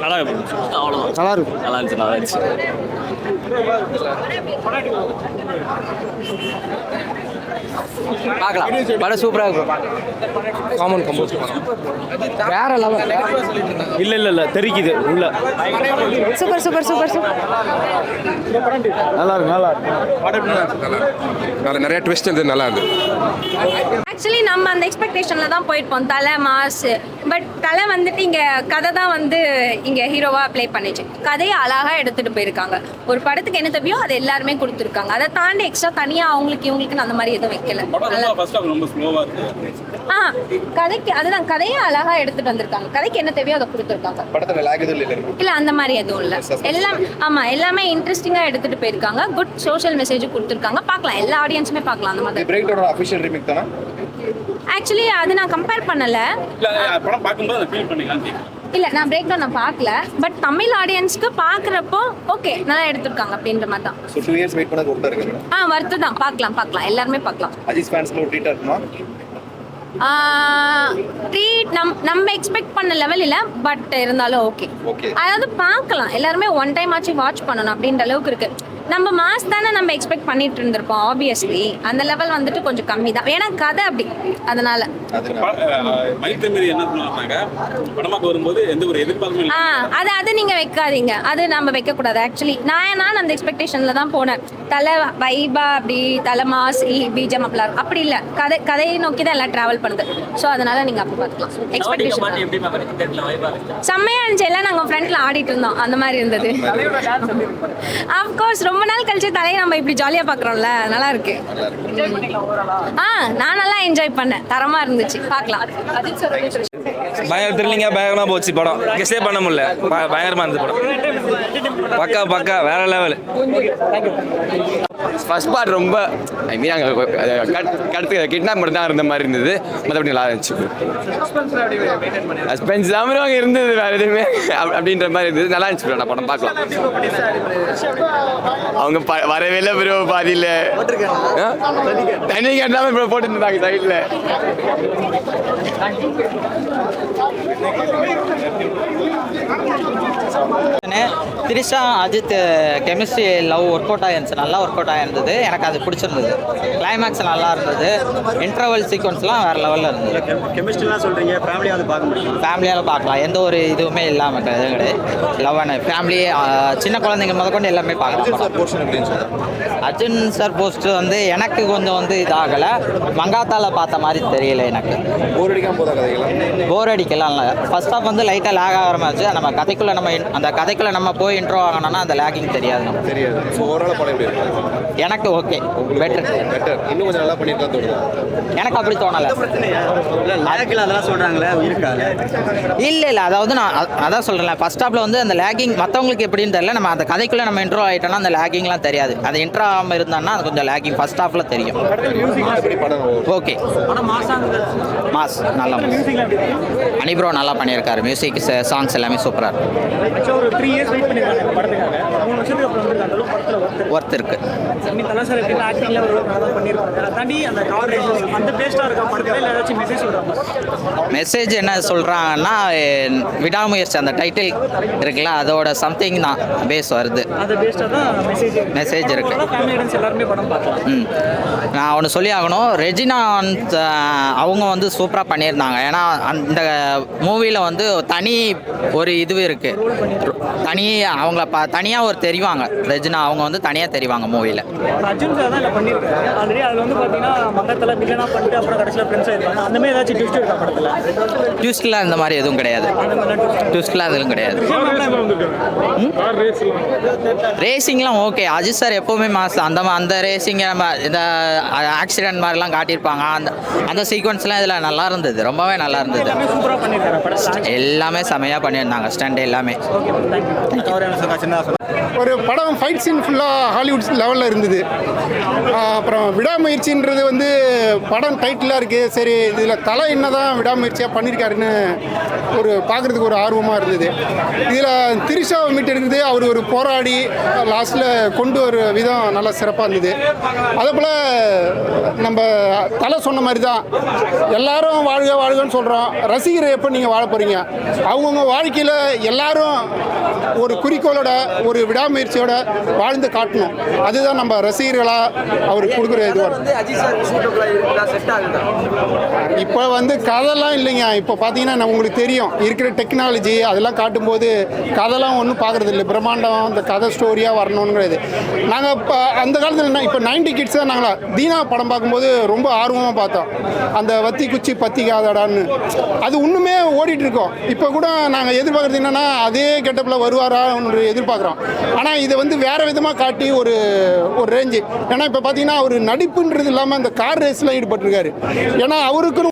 நல்லா இருந்துச்சு நல்லா இருக்கும் நல்லா இருந்துச்சு நல்லா இருந்துச்சு பார்க்கலாம் படம் சூப்பராக இருக்கும் காமன் கம்போஸ் வேற லெவல் இல்ல இல்ல இல்ல தெரிக்குது உள்ள சூப்பர் சூப்பர் சூப்பர் சூப்பர் நல்லா இருக்கும் நல்லா இருக்கும் நல்லா நிறைய ட்விஸ்ட் இருந்தது நல்லா இருந்தது ஆக்சுவலி நம்ம அந்த எக்ஸ்பெக்டேஷனில் தான் போயிருப்போம். தலை மாஸ் பட் தலை வந்துட்டு இங்கே கதை தான் வந்து இங்கே ஹீரோவாக ப்ளே பண்ணிச்சு. கதையை அழகாக எடுத்துகிட்டு போயிருக்காங்க. ஒரு படத்துக்கு என்ன தேவையோ அது எல்லாருமே கொடுத்துருக்காங்க. அதை தாண்டி எக்ஸ்ட்ரா தனியாக அவங்களுக்கு இவங்களுக்கு அந்த மாதிரி எதுவும் வைக்கல. ஆ கதைக்கு அதுதான் கதையை அழகாக எடுத்துகிட்டு வந்திருக்காங்க. கதைக்கு என்ன தேவையோ அதை கொடுத்துருக்காங்க. படத்தில் லேக் எதுவும் இல்லை இல்லை அந்த மாதிரி எதுவும் இல்லை. எல்லாம் ஆமாம் எல்லாமே இன்ட்ரெஸ்டிங்காக எடுத்துகிட்டு போயிருக்காங்க. குட் சோஷியல் மெசேஜ் கொடுத்துருக்காங்க. பார்க்கலாம் எல்லா ஆடியன்ஸுமே பார்க்கலாம் அந்த மாதிரி. பிரேக் டவுனோட அஃபிஷியல் ரீமேக் தானே? ஆக்சுவலி அது நான் கம்பேர் பண்ணலை. இல்ல படம் பார்க்கும்போது ஃபீல் பண்ணிக்கலாம். இல்லை நான் பிரேக் டவுன் நான் பார்க்கல. பட் தமிழ் ஆடியன்ஸ்க்கு பார்க்குறப்போ ஓகே நல்லா எடுத்திருக்காங்க அப்படின்ற மாதிரி தான். டூ இயர்ஸ் வெயிட் பண்ண ஒருத்தர் இருக்கு ஆ வருத்து தான். பார்க்கலாம் பார்க்கலாம். எல்லாருமே பார்க்கலாம். அஜித் ஃபேன்ஸ்ல ஒரு ட்ரீட்டாக இருக்குமா? ட்ரீட் நம் நம்ம எக்ஸ்பெக்ட் பண்ண லெவல் இல்லை பட் இருந்தாலும் ஓகே. அதாவது பார்க்கலாம். எல்லாருமே ஒன் டைம் ஆச்சு வாட்ச் பண்ணணும் அப்படின்ற அளவுக்கு இருக்கு. நம்ம மாஸ் தானே நம்ம எக்ஸ்பெக்ட் பண்ணிட்டு இருந்திருப்போம் ஆப்வியஸ்லி அந்த லெவல் வந்துட்டு கொஞ்சம் கம்மி தான். ஏன்னா கதை அப்படி. அதனால. மைத்தமீறி என்ன சொன்னாங்க படமாக்கு வரும்போது எந்த ஒரு எதிர்பார்ப்பும் இல்லை. ஆ அது அது நீங்க வைக்காதீங்க. அது நம்ம வைக்க கூடாது ஆக்சுவலி நான் நான் அந்த எக்ஸ்பெக்டேஷன்ல தான் போனேன். தலை வைபா அப்படி தலை மாஸ் பீஜம் அப்படிலாம். அப்படி இல்ல. கதை கதையை நோக்கி தான் எல்லாம் டிராவல் பண்ணுது. ஸோ அதனால நீங்க அப்படி பார்த்துக்கலாம். எக்ஸ்பெக்டேஷன் செம்மையா இருந்துச்சு. எல்லாம் நாங்க ஃப்ரண்ட்ல ஆடிட்டு இருந்தோம். அந்த மாதிரி இருந்தது. அஃப்கோர்ஸ் ரொம்ப நாள் கழிச்சு தலையை நம்ம இப்படி ஜாலியா பாக்குறோம்ல நல்லா இருக்கு. ஆ நான் நல்லா என்ஜாய் பண்ணேன். தரமா இருந்துச்சு. பார்க்கலாம். பயங்கர த்ரில்லிங்காக பயங்கரமாக போச்சு படம். கெஸ்டே பண்ண முடியல. ப- பயங்கரமா இருந்தது படம். பக்கா பக்கா வேற லெவல் ஃபர்ஸ்ட் பார்ட் ரொம்ப ஐ மீன் அங்கே கடத்து கிட்னாப் மட்டும் தான் இருந்த மாதிரி இருந்தது. மற்றபடி நல்லா இருந்துச்சு. சஸ்பென்ஸ் தான் அங்கே இருந்தது வேறு எதுவுமே. அப்~ அப்படின்ற மாதிரி இருந்தது. நல்லா இருந்துச்சு. நான் படம் பார்க்கலாம். அவங்க வரவே இல்லை ப்ரோ பாதியில் தண்ணி கேட்டாமல் ப்ரோ போட்டுருந்தாங்க சைடில் Thank you. Trisha Ajith chemistry love work out ஆயிருந்துச்சு நல்லா ஒர்க் அவுட் ஆயிருந்தது. எனக்கு அது பிடிச்சிருந்தது. கிளைமேக்ஸ் நல்லா இருந்தது. இன்டர்வல் சீக்வன்ஸ்லாம் வேற லெவலில் இருந்தது. கெமிஸ்ட்ரிலாம் சொல்றீங்க ஃபேமிலியாக வந்து பார்க்க முடியும்? ஃபேமிலியால் பார்க்கலாம். எந்த ஒரு இதுவுமே இல்லாமல் கிடையாது லவ் அண்ட் ஃபேமிலி சின்ன குழந்தைங்க முதற்கொண்டு எல்லாமே பார்க்கலாம் அர்ஜுன் சார் போஸ்ட் வந்து எனக்கு கொஞ்சம் வந்து இதாகலை. மங்காத்தால பார்த்த மாதிரி தெரியல எனக்கு. போர் அடிக்காம போதா போர் அடிக்கலாம். ஃபர்ஸ்ட் ஆஃப் வந்து லைட்டாக லேக் ஆகிற மாதிரி நம்ம கதைக்குள்ளே நம்ம அந்த கதைக்குள்ளே நம்ம போய் இன்ட்ரோ ஆகணும்னா அந்த லேக்கிங் தெரியாது நமக்கு. தெரியாது. ஸோ ஓவரால் படம் எப்படி இருக்கு? எனக்கு ஓகே பெட்டர் பெட்டர் இன்னும் கொஞ்சம் நல்லா பண்ணியிருக்கலாம் தோணுது? எனக்கு அப்படி தோணலை. லேக்கில் அதெல்லாம் சொல்றாங்களே இருக்கா? இல்லை இல்லை. அதாவது நான் அதான் சொல்கிறேன் ஃபர்ஸ்ட் ஹாப்பில் வந்து அந்த லேக்கிங் மற்றவங்களுக்கு எப்படின்னு தெரியல. நம்ம அந்த கதைக்குள்ளே நம்ம இன்ட்ரோ ஆகிட்டோம்னா அந்த லேக்கிங்லாம் தெரியாது. அது இன்ட்ரோ ஆகாமல் இருந்தோம்னா அது கொஞ்சம் லேக்கிங் ஃபர்ஸ்ட் ஹாஃபில் தெரியும். ஓகே மாஸ் நல்லா அனிப்ரோ நல்லா பண்ணியிருக்காரு. மியூசிக் சாங்ஸ் எல்லாமே சூப்பராக இருக்கு. த்ரீ இயர்ஸ் வெயிட் பண்ணிருக்காங்க படத்துக்காக. ஒர்த் இருக்கு. மெசேஜ் என்ன சொல்கிறாங்கன்னா விடாமுயற்சி அந்த டைட்டில் இருக்குல்ல அதோட சம்திங் தான் பேஸ் வருது. மெசேஜ் இருக்கு. ம். நான் ஒன்று சொல்லி ஆகணும். ரெஜினாந்த் அவங்க வந்து சூப்பராக பண்ணியிருந்தாங்க. ஏன்னா அந்த மூவியில் வந்து தனி ஒரு இதுவும் இருக்குது தனி அவங்கள ப தனியாக ஒரு தெரிவாங்க. ரெஜினா அவங்க வந்து தனியாக தெரிவாங்க மூவியில் அர்ஜுன் சார் தான் பண்ணியிருக்காரு ஆல்ரெடி அதில் வந்து பார்த்தீங்கன்னா மங்கத்தில் வில்லனாக பண்ணிட்டு அப்புறம் கடைசியில் ஃப்ரெண்ட்ஸாக இருக்காங்க அந்த மாதிரி ஏதாச்சும் ட்விஸ்ட் இருக்கா படத்தில்? ட்விஸ்டில் இந்த மாதிரி எதுவும் கிடையாது. ட்விஸ்ட்லாம் எதுவும் கிடையாது. ரேசிங்லாம் ஓகே அஜித் சார் எப்போவுமே மாஸ் அந்த அந்த ரேசிங்கை நம்ம இந்த ஆக்சிடென்ட் மாதிரிலாம் காட்டியிருப்பாங்க. அந்த அந்த சீக்வன்ஸ்லாம் இதில் நல்லா இருந்தது. ரொம்பவே நல்லா இருந்தது. எல்லாமே செமையாக பண்ணியிருந்தாங்க. ஸ்டண்ட் எல்லாமே. ஒரு படம் ஃபைட் சீன் ஃபுல்லாக ஹாலிவுட் லெவலில் இருந்தது. அப்புறம் விடாமுயற்சின்றது வந்து படம் டைட்டிலாக இருக்குது சரி இதில் தலை என்ன தான் விடாமுயற்சியாக பண்ணியிருக்காருன்னு ஒரு பார்க்குறதுக்கு ஒரு ஆர்வமாக இருந்தது. இதில் திரிஷாவை இருந்தது. அவர் ஒரு போராடி லாஸ்ட்டில் கொண்டு வர விதம் நல்லா சிறப்பாக இருந்தது. அதே போல் நம்ம தலை சொன்ன மாதிரி தான் எல்லாரும் வாழ்க வாழ்கன்னு சொல்கிறோம் ரசிகரை எப்போ நீங்கள் வாழ போகிறீங்க அவங்கவுங்க வாழ்க்கையில் எல்லாரும் ஒரு குறிக்கோளோட ஒரு விடாமுயற்சியோட வாழ்ந்து காட்டணும். அதுதான் நம்ம ரசிகர்களாக அவர் கொடுக்குற இது இப்போ வந்து கதைலாம் இல்லைங்க. இப்போ பார்த்தீங்கன்னா உங்களுக்கு தெரியும். இருக்கிற டெக்னாலஜி அதெல்லாம் காட்டும்போது கதைலாம் ஒன்றும் பார்க்குறது இல்லை. பிரம்மாண்டம் அந்த கதை ஸ்டோரியாக வரணுங்கிறது. நாங்கள் இப்போ அந்த காலத்தில் என்ன இப்போ நைன்டி கிட்ஸ் தான் நாங்களா தீனா படம் பார்க்கும்போது ரொம்ப ஆர்வமாக பார்த்தோம். அந்த வத்தி குச்சி பத்தி காதடான்னு. அது இன்னுமே ஓடிட்டு இருக்கோம். இப்போ கூட நாங்கள் எதிர்பார்க்குறது என்னென்னா அதே கெட்டப்பில் வருவாரான்னு எதிர்பார்க்குறோம். ஆனால் இதை வந்து வேறு விதமாக காட்டி ஒரு ஒரு ரேஞ்சு ஏன்னா இப்போ பார்த்தீங்கன்னா ஒரு நடிப்புன்றது இல்லாமல் அந்த கார் ரேஸ்லாம் ஈடுபட்டிருக்காரு ஏன்னா அவருக்குன்னு